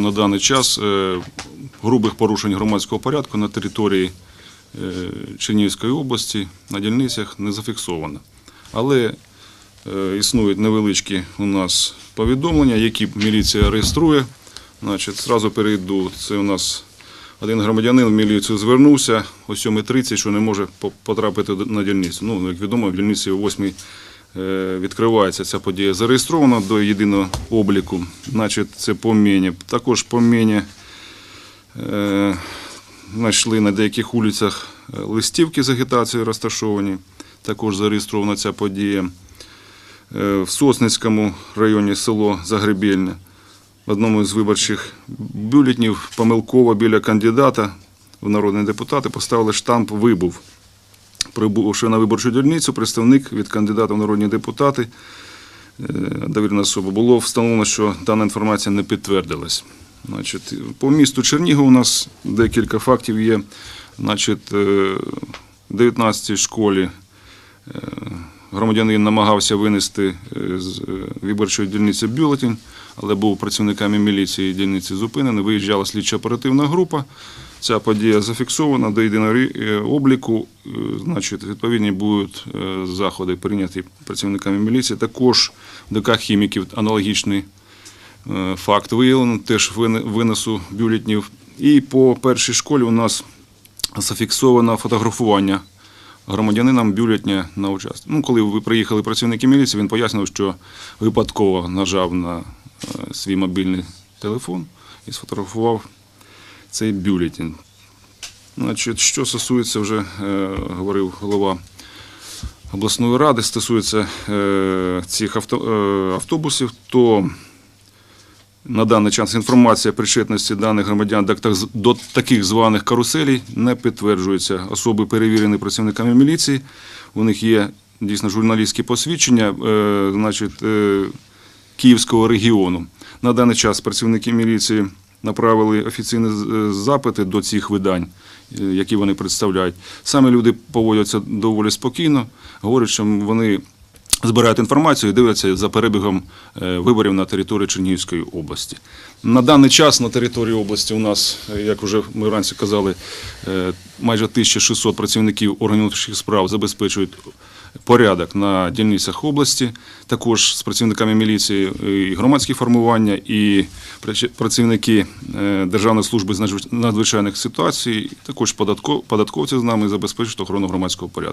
На даний час е, грубих порушень громадського порядку на території е, Чернігівської області на дільницях не зафіксовано. Але е, існують невеличкі у нас повідомлення, які міліція реєструє. Значить, зразу перейду. Це у нас один громадянин в міліцію звернувся о 7.30, що не може потрапити на дільницю. Ну, як відомо, в дільниці о 8 е, відкривається ця подія. Зареєстрована до єдиного обліку. Значить, це по Мені. Також по Мені е, знайшли на деяких вулицях е, листівки з агітацією розташовані. Також зареєстрована ця подія. Е, В Сосницькому районі село Загребельне в одному з виборчих бюлетнів помилково біля кандидата в народні депутати поставили штамп Вибув. Прибувши на виборчу дільницю, представник від кандидата в народні депутати, е, довірена особа, було встановлено, що дана інформація не підтвердилась. Значить, по місту Чернігів у нас декілька фактів є. Значить, е, в 19-й школі е, громадянин намагався винести з виборчої дільниці бюлетень, але був працівниками міліції дільниці зупинений. Виїжджала слідчо-оперативна група. Ця подія зафіксована до єдиного е, обліку. Е, Значить, відповідні будуть е, заходи прийняті працівниками міліції. Також ДК хіміків аналогічний факт виявлено, теж винесу бюлетнів. І по першій школі у нас зафіксовано фотографування громадянинам бюлетня на участок. Ну, коли ви приїхали працівники міліції, він пояснив, що випадково нажав на свій мобільний телефон і сфотографував цей бюлетень. Значить, що стосується вже, е, говорив голова обласної ради, стосується е, цих авто, е, автобусів, то на даний час інформація причетності даних громадян до таких званих каруселей не підтверджується. Особи перевірені працівниками міліції. У них є дійсно журналістські посвідчення, е, значить, е, Київського регіону. На даний час працівники міліції направили офіційні е, запити до цих видань, е, які вони представляють. Саме люди поводяться доволі спокійно, говорять, що вони збирають інформацію і дивляться за перебігом е, виборів на території Чернігівської області. На даний час на території області у нас, як вже ми вранці казали, майже 1600 працівників органів внутрішніх справ забезпечують порядок на дільницях області, також з працівниками міліції е, і громадські формування, і працівники е, Державної служби з надзвич- надзвичайних ситуацій, також податко- податковці з нами забезпечують охорону громадського порядку.